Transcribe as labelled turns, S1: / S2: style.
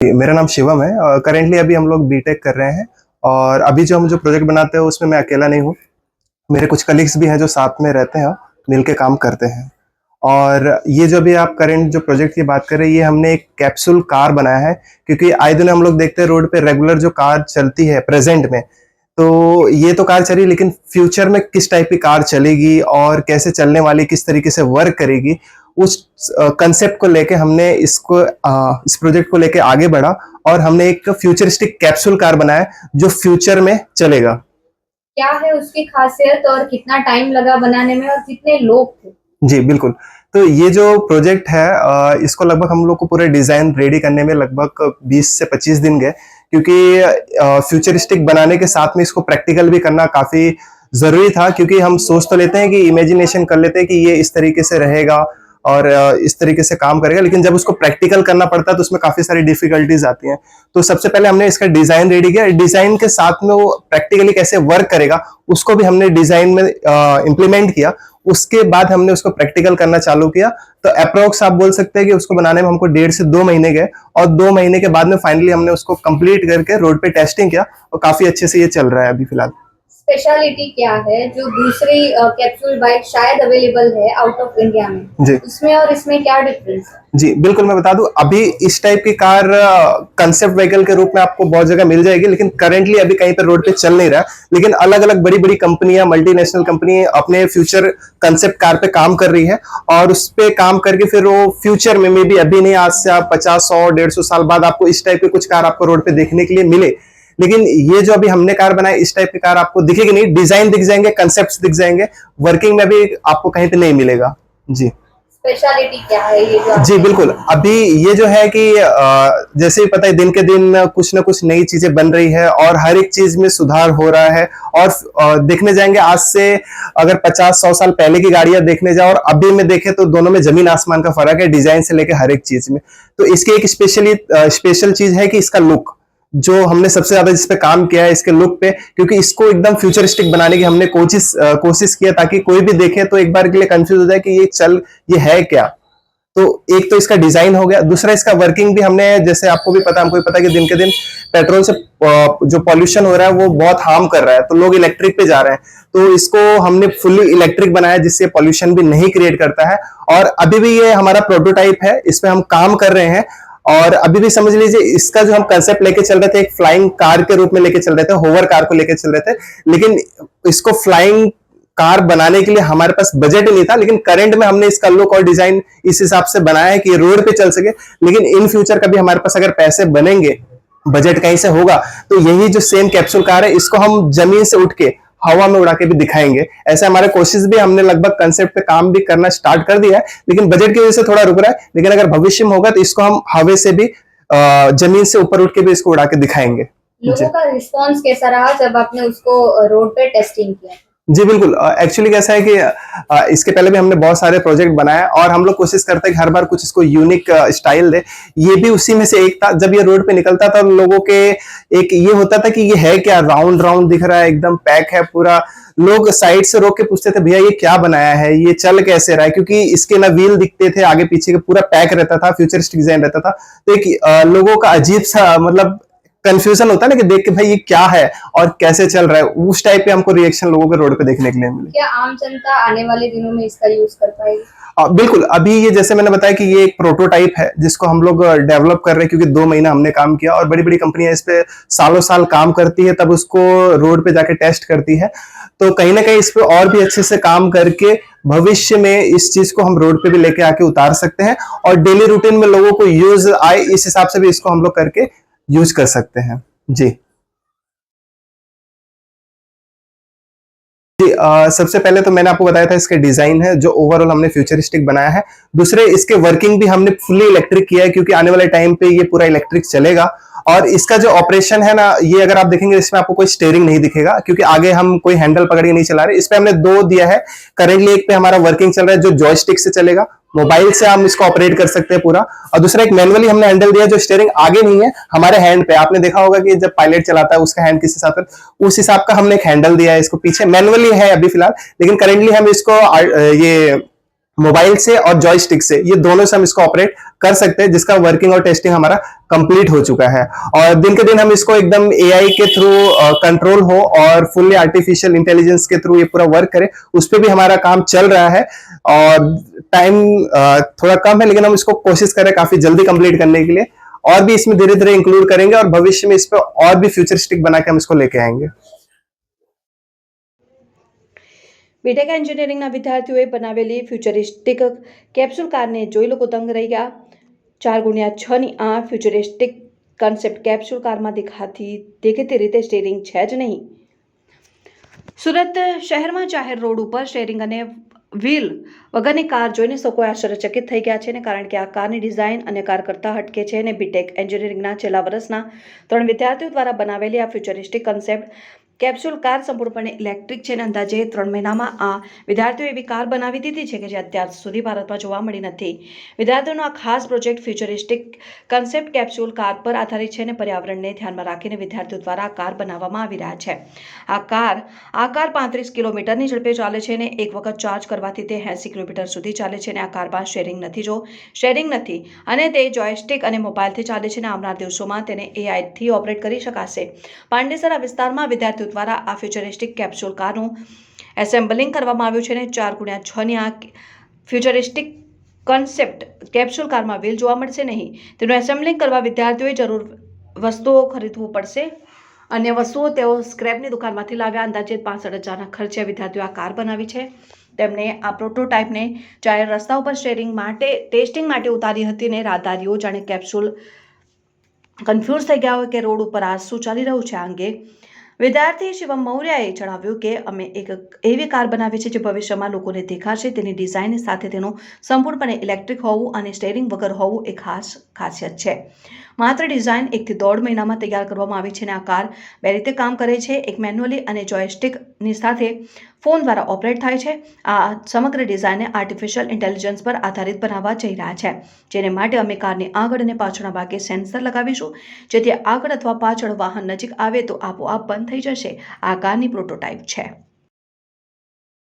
S1: मेरा नाम शिवम है, और करेंटली अभी हम लोग बीटेक कर रहे हैं, और अभी जो हम जो प्रोजेक्ट बनाते हैं, उसमें मैं अकेला नहीं हूँ। मेरे कुछ कलीग्स भी हैं जो साथ में रहते हैं मिल के काम करते हैं। और ये जो भी आप करेंट जो प्रोजेक्ट की बात कर रहे हैं, ये हमने एक कैप्सूल कार बनाया है, क्योंकि आए दिन हम लोग देखते हैं रोड पे रेगुलर जो कार चलती है प्रेजेंट में। तो ये तो कार चली, लेकिन फ्यूचर में किस टाइप की कार चलेगी, और कैसे चलने वाली, किस तरीके से वर्क करेगी उस कंसेप्ट को लेके हमने इसको आ, इस प्रोजेक्ट को लेके आगे बढ़ा और हमने एक फ्यूचरिस्टिक कैप्सूल कार बनाया जो फ्यूचर में चलेगा।
S2: क्या है उसकी खासियत और कितना टाइम लगा बनाने में और कितने लोग थे?
S1: जी बिल्कुल। तो ये जो प्रोजेक्ट है इसको लगभग हम लोग को पूरे डिज़ाइन रेडी करने में लगभग 20 से 25 दिन गए क्योंकि फ्यूचरिस्टिक बनाने के साथ में इसको प्रैक्टिकल भी करना काफ़ी ज़रूरी था क्योंकि हम सोच तो लेते हैं कि इमेजिनेशन कर लेते हैं कि ये इस तरीके से रहेगा। और इस तरीके से काम करेगा। लेकिन जब उसको प्रैक्टिकल करना पड़ता है तो उसमें काफ़ी सारी डिफिकल्टीज आती हैं। तो सबसे पहले हमने इसका डिज़ाइन रेडी किया। डिज़ाइन के साथ में वो प्रैक्टिकली कैसे वर्क करेगा, उसको भी हमने डिज़ाइन में इम्प्लीमेंट किया। उसके बाद हमने उसको प्रैक्टिकल करना चालू किया। तो अप्रोक्स आप बोल सकते हैं कि उसको बनाने में हमको डेढ़ से दो महीने गए और दो महीने के बाद में फाइनली हमने उसको कंप्लीट करके रोड पे टेस्टिंग किया और काफ़ी अच्छे से ये चल रहा है अभी फ़िलहाल।
S2: स्पेशलिटी क्या है जो दूसरी कैप्सूल बाइक शायद अवेलेबल है आउट ऑफ़ इंडिया में?
S1: जी।
S2: उसमें और इसमें क्या डिफरेंस है?
S1: जी बिल्कुल मैं बता दूँ अभी इस टाइप की कार कंसेप्ट व्हीकल के रूप में आपको बहुत जगह मिल जाएगी लेकिन करेंटली अभी कहीं पर रोड पे चल नहीं रहा। लेकिन अलग अलग बड़ी बड़ी कंपनियाँ मल्टीनेशनल कंपनी अपने फ्यूचर कंसेप्ट कार पे काम कर रही है और उस पर काम करके फिर वो फ्यूचर में मे बी अभी नहीं आज से आप पचास सौ डेढ़ सौ साल बाद आपको इस टाइप की कुछ कार आपको रोड पे देखने के लिए मिले। लेकिन ये जो अभी हमने कार बनाई इस टाइप की कार आपको दिखेगी नहीं डिज़ाइन दिख जाएँगे कंसेप्ट दिख जाएँगे वर्किंग में भी आपको कहीं पे नहीं मिलेगा। जी।
S2: स्पेशलिटी क्या है ये जो
S1: जी बिल्कुल। अभी ये जो है कि जैसे ही पता है दिन के दिन कुछ ना कुछ नई चीज़ें बन रही है और हर एक चीज़ में सुधार हो रहा है और देखने जाएँगे आज से अगर 50 सौ साल पहले की गाड़ियाँ देखने जाओ और अभी में देखे तो दोनों में ज़मीन आसमान का फ़र्क है डिज़ाइन से लेकर हर एक चीज़ में। तो इसकी एक स्पेशली स्पेशल चीज़ है कि इसका लुक जो हमने सबसे ज़्यादा जिस पे काम किया है, इसके लुक पे, क्योंकि इसको एकदम फ्यूचरिस्टिक बनाने की हमने कोशिश कोशिश किया ताकि कोई भी देखे तो एक बार के लिए कंफ्यूज हो जाए कि ये चल, ये है क्या। तो एक तो इसका डिज़ाइन हो गया, दूसरा इसका वर्किंग भी हमने, जैसे आपको भी पता, हमको भी पता कि दिन के दिन पेट्रोल से जो पॉल्यूशन हो रहा है, वो बहुत हार्म कर रहा है तो लोग इलेक्ट्रिक पे जा रहे हैं। तो इसको हमने फुल्ली इलेक्ट्रिक बनाया, जिससे पॉल्यूशन भी नहीं क्रिएट करता है। और अभी भी ये हमारा प्रोटोटाइप है, इस पे हम काम कर रहे हैं। और अभी भी समझ लीजिए, इसका जो हम कंसेप्ट लेके चल रहे थे, एक फ्लाइंग कार के रूप में लेके चल रहे थे होवर कार को लेके चल रहे थे, लेकिन इसको फ्लाइंग कार बनाने के लिए हमारे पास बजट ही नहीं था, लेकिन करंट में हमने इसका लुक और डिज़ाइन इस हिसाब से बनाया है कि रोड पे चल सके, लेकिन इन फ्यूचर कभी हमारे पास अगर पैसे बनेंगे बजट कहीं से होगा तो यही जो सेम कैप्सूल कार है, इसको हम ज़मीन से उठ के हवा में उड़ा के भी दिखाएँगे। ऐसे हमारे कोशिश भी हमने लगभग कंसेप्ट पे काम भी करना स्टार्ट कर दिया है लेकिन बजट की वजह से थोड़ा रुक रहा है। लेकिन अगर भविष्य में होगा तो इसको हम हवे से भी ज़मीन से ऊपर उठ के भी इसको उड़ा के दिखाएँगे।
S2: लोगों का रिस्पॉन्स कैसा रहा जब आपने उसको रोड पे टेस्टिंग किया?
S1: जी, बिल्कुल। एक्चुअली कैसा है कि इसके पहले भी हमने बहुत सारे प्रोजेक्ट बनाए और हम लोग कोशिश करते हैं हर बार कुछ इसको यूनिक स्टाइल दे। ये भी उसी में से एक था। जब ये रोड पे निकलता था, लोगों के एक ये होता था कि ये है क्या? राउंड राउंड दिख रहा है, एकदम पैक है पूरा। लोग साइड से रोक के पूछते थे, भैया, ये क्या बनाया है? ये चल कैसे रहा है? क्योंकि इसके ना व्हील दिखते थे, आगे पीछे के पूरा पैक रहता था फ्यूचरिस्टिक डिज़ाइन रहता था। तो एक लोगों का अजीब सा मतलब कंफ्यूजन होता है ना कि देख के भाई ये क्या है और कैसे चल रहा है उस टाइप पे हमको रिएक्शन लोगों के रोड पे देखने के लिए मिले।
S2: क्या आम जनता आने वाले दिनों में इसका यूज़ कर पाएगी?
S1: बिल्कुल अभी ये जैसे मैंने बताया कि ये एक प्रोटोटाइप है जिसको हम लोग डेवलप कर रहे हैं क्योंकि दो महीना हमने काम किया और बड़ी बड़ी कंपनियाँ इस पे सालों साल काम करती है तब उसको रोड पे जाके टेस्ट करती है। तो कहीं ना कहीं इस पे और भी अच्छे से काम करके भविष्य में इस चीज़ को हम रोड पे भी लेके आके उतार सकते हैं और डेली रूटीन में लोगों को यूज़ आए इस हिसाब से भी इसको हम लोग करके यूज़ कर सकते हैं। जी। जी आ, सबसे पहले तो मैंने आपको बताया था इसके डिज़ाइन है जो ओवरऑल हमने फ्यूचरिस्टिक बनाया है। दूसरे इसके वर्किंग भी हमने फुल्ली इलेक्ट्रिक किया है क्योंकि आने वाले टाइम पे ये पूरा इलेक्ट्रिक चलेगा। और इसका जो ऑपरेशन है ना ये अगर आप देखेंगे इसमें आपको कोई स्टेयरिंग नहीं दिखेगा क्योंकि आगे हम कोई हैंडल पकड़ के नहीं चला रहे। इस पर हमने दो दिया है। करेंटली एक पे हमारा वर्किंग चल रहा है जो जॉयस्टिक से चलेगा मोबाइल से हम इसको ऑपरेट कर सकते हैं पूरा। और दूसरा एक मैनुअली हमने हैंडल दिया जो स्टेयरिंग आगे नहीं है, हमारे हैंड पे। आपने देखा होगा कि जब पायलट चलाता है, उसका हैंड किस हिसाब से, उस हिसाब का हमने एक हैंडल दिया है। इसको पीछे मैनुअली है अभी फ़िलहाल, लेकिन करेंटली हम इसको ये मोबाइल से और जॉयस्टिक से, ये दोनों से हम इसको ऑपरेट कर सकते हैं, जिसका वर्किंग और टेस्टिंग हमारा कंप्लीट हो चुका है। और दिन के दिन हम इसको एकदम एआई के थ्रू कंट्रोल हो और फुल्ली आर्टिफिशियल इंटेलिजेंस के थ्रू ये पूरा वर्क करे, उस पर भी हमारा काम चल रहा है। और टाइम थोड़ा कम है, लेकिन हम इसको कोशिश करें काफ़ी जल्दी कंप्लीट करने के लिए। और भी इसमें धीरे धीरे इंक्लूड करेंगे और भविष्य में इस पर और भी फ्यूचरिस्टिक बना के हम इसको लेके आएँगे।
S3: બીટેક એન્જિનિયરિંગના વિદ્યાર્થીઓએ બનાવેલી ફ્યુચરિસ્ટિક કેપ્સ્યુલ કારને જોઈ લોકો દંગ રહી ગયા. ચાર ગુણ્યા છની આ ફ્યુચરિસ્ટિક કન્સેપ્ટ કેપ્સ્યુલ કારમાં દેખાતી દેખીતી રીતે સ્ટેરિંગ છે જ નહીં. સુરત શહેરમાં જાહેર રોડ ઉપર સ્ટેરિંગ અને વ્હીલ વગરની કાર જોઈને સૌ કોઈ આશ્ચર્યચકિત થઈ ગયા છે ને કારણ કે આ કારની ડિઝાઇન અને કાર કરતાં હટકે છે અને બીટેક એન્જિનિયરિંગના છેલ્લા વર્ષના ત્રણ વિદ્યાર્થીઓ દ્વારા બનાવેલી આ ફ્યુચરિસ્ટિક કન્સેપ્ટ કેપ્સ્યુલ કાર સંપૂર્ણપણે ઇલેક્ટ્રિક છે અને અંદાજે ત્રણ મહિનામાં આ વિદ્યાર્થીઓએ એવી કાર બનાવી દીધી છે કે જે અત્યાર સુધી ભારતમાં જોવા મળી નથી. વિદ્યાર્થીઓનો આ ખાસ project futuristic concept capsule car પર આધારિત છે અને પર્યાવરણને ધ્યાનમાં રાખીને વિદ્યાર્થીઓ દ્વારા કાર બનાવવામાં આવી રહ્યા છે. આ કાર આ કાર પાંત્રીસ કિલોમીટરની ઝડપે ચાલે છે અને એક વખત ચાર્જ કરવાથી તે એંસી કિલોમીટર સુધી ચાલે છે અને આ કારમાં શેરિંગ નથી જો, શેરિંગ નથી અને તે જોયસ્ટિક અને મોબાઈલથી ચાલે છે અને આવનાર દિવસોમાં તેને એઆઈથી ઓપરેટ કરી શકાશે. પાંડેસરા વિસ્તારમાં વિદ્યાર્થીઓ દ્વારા આ ફ્યુચરિસ્ટિક કેપ્સ્યુલ કારનું એસેમ્બલિંગ કરવામાં આવ્યું છે અને ચાર ગુણ્યા છની આ ફ્યુચરિસ્ટિક કન્સેપ્ટ કેપ્સ્યુલ કારમાં વ્હીલ જોવા મળશે નહીં. તેનું એસેમ્બલિંગ કરવા વિદ્યાર્થીઓએ જરૂર વસ્તુઓ ખરીદવું પડશે અન્ય વસ્તુઓ તેઓ સ્ક્રેપની દુકાનમાંથી લાવ્યા. અંદાજિત પાસઠ હજારના ખર્ચે વિદ્યાર્થીઓ આ કાર બનાવી છે. તેમણે આ પ્રોટોટાઇપને જાહેર રસ્તા ઉપર શેરિંગ માટે ટેસ્ટિંગ માટે ઉતારી હતી અને રાહદારીઓ જાણે કેપ્સ્યુલ કન્ફ્યુઝ થઈ ગયા હોય કે રોડ ઉપર આ શું ચાલી રહ્યું છે આ અંગે વિદ્યાર્થી શિવમ મૌર્યાએ જણાવ્યું કે અમે એક એવી કાર બનાવી છે જે ભવિષ્યમાં લોકોને દેખાશે. તેની ડિઝાઇન સાથે તેનું સંપૂર્ણપણે ઇલેક્ટ્રિક હોવું અને સ્ટેરિંગ વગર હોવું એ ખાસ ખાસિયત છે. માત્ર ડિઝાઇન એકથી દોઢ મહિનામાં તૈયાર કરવામાં આવી છે અને આ કાર બે રીતે કામ કરે છે. એક મેન્યુઅલી અને જોયસ્ટિકની સાથે ફોન દ્વારા ઓપરેટ થાય છે. આ સમગ્ર ડિઝાઇનને આર્ટિફિશિયલ ઇન્ટેલિજન્સ પર આધારિત બનાવવા જઈ રહ્યા છે. જેને માટે અમે કારની આગળ અને પાછળના ભાગે સેન્સર લગાવીશું. જેથી આગળ અથવા પાછળ વાહન નજીક આવે તો આપોઆપ બંધ થઈ જશે. આ કારની પ્રોટોટાઇપ છે.